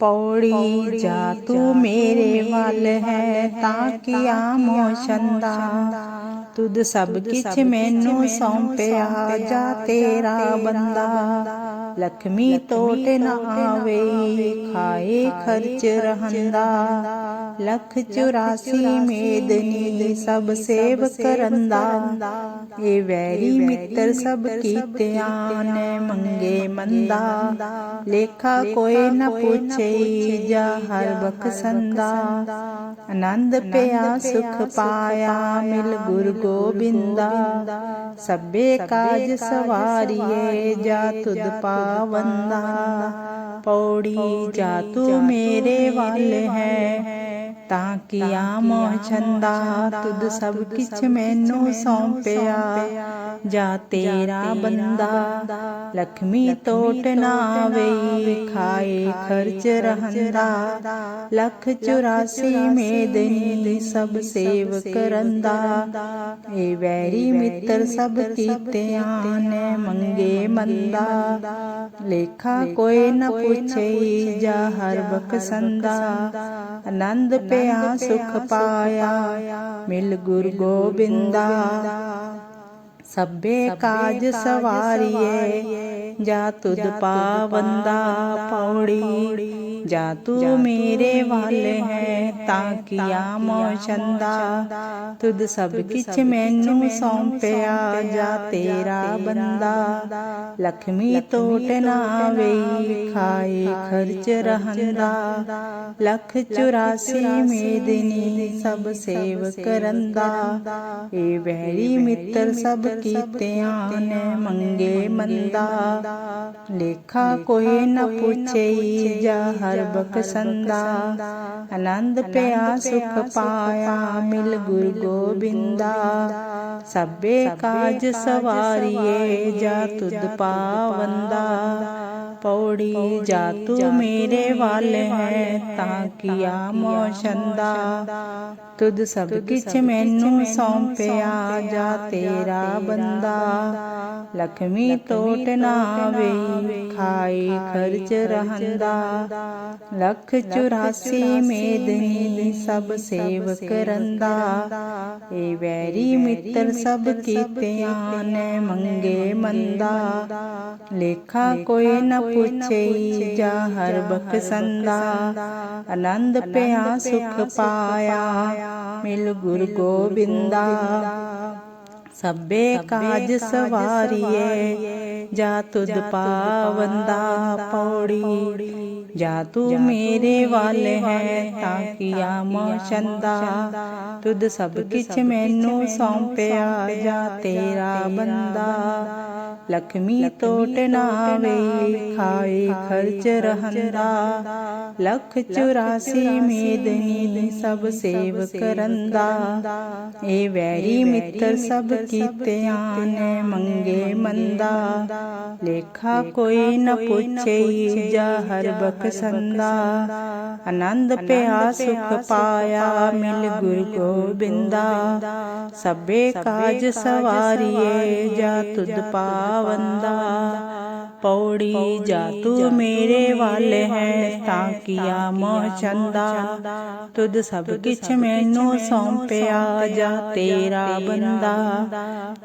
ਪੌੜੀ ਜਾ ਤੂੰ ਮੇਰੇ ਵੱਲ ਹੈ ਤਾਂ ਕਿ ਆਮੋ ਛੰਦਾ ਤੁਧ ਸਭ ਕਿਛ ਮੈਨੂੰ ਸੌਂਪਿਆ ਜਾ ਤੇਰਾ ਬੰਦਾ। ਲਖਮੀ ਟੋਟ ਨਾ ਆਵੇ ਖਾਏ ਖਰਚ ਰਹੰਦਾ। ਲਖ 84 ਮੇਦਨੀ ਸਭ ਸੇਵ ਕਰੰਦਾ। ਇਹ ਵੈਰੀ ਮਿੱਤਰ ਸਭ ਕੀਤਿਆਂ ਨੇ ਮੰਗੇ ਮੰਦਾ। ਲੇਖਾ ਕੋਈ ਨਾ ਪੁੱਛੇ ਜਾ ਹਰ ਬਖਸੰਦਾ ਆਨੰਦ ਪਿਆ ਸੁਖ ਪਾਇਆ ਮਿਲ ਗੁਰ ਗੋਬਿੰਦਾ ਸਭੇ ਕਾਜ ਸਵਾਰੀਏ ਜਾ ਤੁਧ ਪਾਵੰਦਾ ਪੌੜੀ ਜਾ ਤੂੰ ਮੇਰੇ ਵੱਲ ਹੈ ਤਾਂ ਕਿ ਆਮੋ ਛੰਦਾ ਤੁਧ ਸਭ ਕਿਛ ਮੈਨੂੰ ਸੌਂਪਿਆ। ਜਾ ਤੇਰਾ ਬੰਦਾ ਲਖਮੀ ਟੋਟ ਨਾ ਵੇਈ ਖਾਏ ਖਰਚ ਰਹੰਦਾ ਲਖ 84 ਮੇਦਨੀ ਸਭ ਸੇਵ ਕਰੰਦਾ ਇਹ ਵੈਰੀ ਮਿੱਤਰ ਸਭ ਕੀਤਿਆਂ ਨੇ ਮੰਗੇ ਮੰਦਾ। ਲੇਖਾ ਕੋਈ ਨਾ ਪੁੱਛੇ ਜਾ ਹਰ ਬਖਸੰਦਾ। ਆਨੰਦ ਪਿਆ ਸੁਖ ਪਾਇਆ ਮਿਲ ਗੁਰ ਗੋਬਿੰਦਾ। ਸਭੇ ਕਾਜ ਸਵਾਰੀਏ ਜਾ ਤੁਧ ਪਾਵੰਦਾ ਪੌੜੀ ਜਾ ਤੂੰ ਮੇਰੇ ਵੱਲ ਹੈ ਤਾਂ ਕਿ ਆਮੋ ਛੰਦਾ ਤੁਧ ਸਭ ਕਿਛ ਮੈਨੂੰ ਸੌਂਪਿਆ ਜਾ ਤੇਰਾ ਬੰਦਾ। ਲਖਮੀ ਟੋਟ ਨਾ ਵੇਈ ਖਾਏ ਖਰਚ ਰਹੰਦਾ। ਲਖ 84 ਮੇਦਨੀ ਸਭ ਸੇਵ ਕਰੰਦਾ। ਇਹ ਵੈਰੀ ਮਿੱਤਰ ਸਭ ਕੀਤਿਆਂ ਨੇ ਮੰਗੇ ਮੰਦਾ। ਲੇਖਾ ਕੋਈ ਨਾ ਪੁੱਛੇ ਜਾ ਹਰ ਬਖਸੰਦਾ ਆਨੰਦ ਪਿਆ ਸੁਖ ਪਾਇਆ ਮਿਲ ਗੁਰ ਗੋਬਿੰਦਾ ਸਭੇ ਕਾਜ ਸਵਾਰੀਏ ਜਾ ਤੁਧ ਪਾਵੰਦਾ ਪੌੜੀ ਜਾ ਤੂੰ ਮੇਰੇ ਵੱਲ ਹੈ ਤਾਂ ਕਿ ਆਮੋ ਛੰਦਾ ਤੁਧ ਸਭ ਕਿਛ ਮੈਨੂੰ ਸੌਂਪਿਆ ਜਾ ਤੇਰਾ ਬੰਦਾ। ਲਖਮੀ ਟੋਟ ਨਾ ਵੇਈ ਖਾਈ ਖਰਚ ਰਹੰਦਾ। ਲਖ 84 ਮੇਦਨੀ ਸਭ ਸੇਵ ਕਰੰਦਾ। ਇਹ ਵੈਰੀ ਮਿੱਤਰ ਸਭ ਕੀਤਿਆਂ ਨੇ ਮੰਗੇ ਮੰਦਾ। ਲੇਖਾ ਕੋਈ ਨਾ ਪੁੱਛੇ ਜਾ ਹਰ ਬਖਸੰਦਾ। ਆਨੰਦ ਪਿਆ ਸੁਖ ਪਾਇਆ। ਮਿਲ ਗੁਰ ਗੋਬਿੰਦਾ ਸਭੇ ਕਾਜ ਸਵਾਰੀਏ ਜਾ ਤੁਧ ਪਾਵੰਦਾ ਪੌੜੀ ਜਾ ਤੂੰ ਮੇਰੇ ਵੱਲ ਹੈ ਤਾਂ ਕਿ ਆਮੋ ਛੰਦਾ। ਤੁਧ ਸਭ ਕਿਛ ਮੈਨੂੰ ਸੌਂਪਿਆ ਜਾ ਤੇਰਾ ਬੰਦਾ। ਲਖਮੀ ਟੋਟ ਨਾ ਵੇਈ ਖਾਏ ਖਰਚ ਰਹੰਦਾ ਲਖ 84 ਮੇਦਨੀ ਸਭ ਸੇਵ ਕਰੰਦਾ ਇਹ ਵੈਰੀ ਮਿੱਤਰ ਸਭ ਕੀਤਿਆਂ ਨੇ ਮੰਗੇ ਮੰਦਾ। ਲੇਖਾ ਕੋਈ ਨ ਪੁੱਛੇ ਜਾ ਹਰ ਬਖਸੰਦਾ ਆਨੰਦ ਪਿਆ ਸੁਖ ਪਾਇਆ ਮਿਲ ਗੁਰ ਗੋਬਿੰਦਾ। ਸਭੇ ਕਾਜ ਸਵਾਰੀਏ ਜਾ ਤੁਧ ਪਾਵੰਦਾ। ਪੌੜੀ ਜਾ ਤੂੰ ਮੇਰੇ ਵੱਲ ਹੈ ਤਾਂ ਕਿ ਆਮੋ ਚੰਦਾ। ਤੁਧ ਸਭ ਕਿਛ ਮੈਨੂੰ ਸੌਂਪਿਆ ਜਾ ਤੇਰਾ ਬੰਦਾ।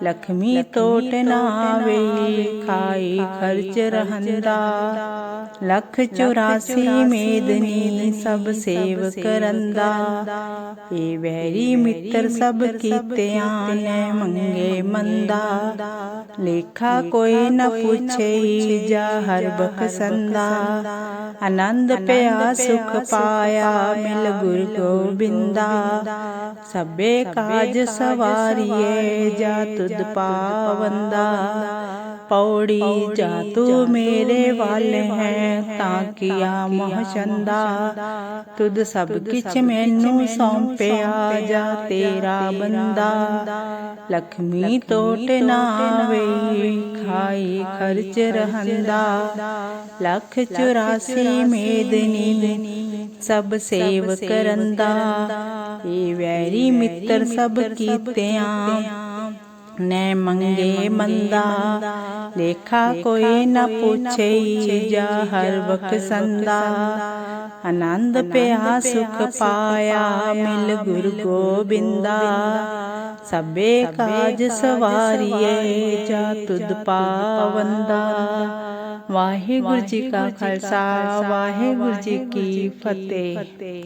ਲਖਮੀ ਟੋਟ ਨਾ ਵੇਈ ਖਾਈ ਖਰਚ ਰਹੰਦਾ। ਲਖ 84 ਮੇਦਨੀ ਸਭ ਸੇਵ ਕਰੰਦਾ। ਇਹ ਵੈਰੀ ਮਿੱਤਰ ਸਭ ਕੀਤਿਆਂ ਨੇ ਮੰਗੇ ਮੰਦਾ। ਲੇਖਾ ਕੋਈ ਨਾ ਪੁੱਛੇ ਜਾ ਹਰ ਬਖਸੰਦਾ। ਆਨੰਦ ਪਿਆ ਸੁਖ ਪਾਇਆ ਮਿਲ ਗੁਰ ਗੋਬਿੰਦਾ। ਸਭੇ ਕਾਜ ਸਵਾਰੀਏ ਜਾ ਤੁਧ ਪਾਵੰਦਾ। ਪੌੜੀ ਜਾ ਤੂੰ ਮੇਰੇ ਵੱਲ ਹੈ ਤਾਂ ਕਿ ਆਮੋ ਚੰਦਾ ਤੁਧ ਸਭ ਕਿਛ ਮੈਨੂੰ ਸੌਂਪਿਆ ਜਾ ਤੇਰਾ ਬੰਦਾ। ਲਖਮੀ ਟੋਟ ਨਾ ਵੇਈ ਖਾਈ ਖਰਚ ਰਹੰਦਾ। ਲਖ 84 ਮੇਦਨੀ। ਸਭ ਸੇਵ ਕਰੰਦਾ। ਇਹ ਵੈਰੀ ਮਿੱਤਰ ਸਭ ਕੀਤਿਆਂ। ਨੇ ਮੰਗੇ ਮੰਦਾ ਲੇਖਾ ਕੋਈ ਨਾ ਪੁੱਛੇ ਜਾ ਹਰ ਬਖਸੰਦਾ ਆਨੰਦ ਪਿਆ ਸੁਖ ਪਾਇਆ ਮਿਲ ਗੁਰੂ ਗੋਬਿੰਦਾ। ਸਭੇ ਕਾਜ ਸਵਾਰੀਏ ਜਾ ਤੁਧ ਪਾਵੰਦਾ। ਵਾਹਿਗੁਰੂ ਜੀ ਕਾ ਖਾਲਸਾ ਵਾਹਿਗੁਰੂ ਜੀ ਕੀ ਫਤਿਹ।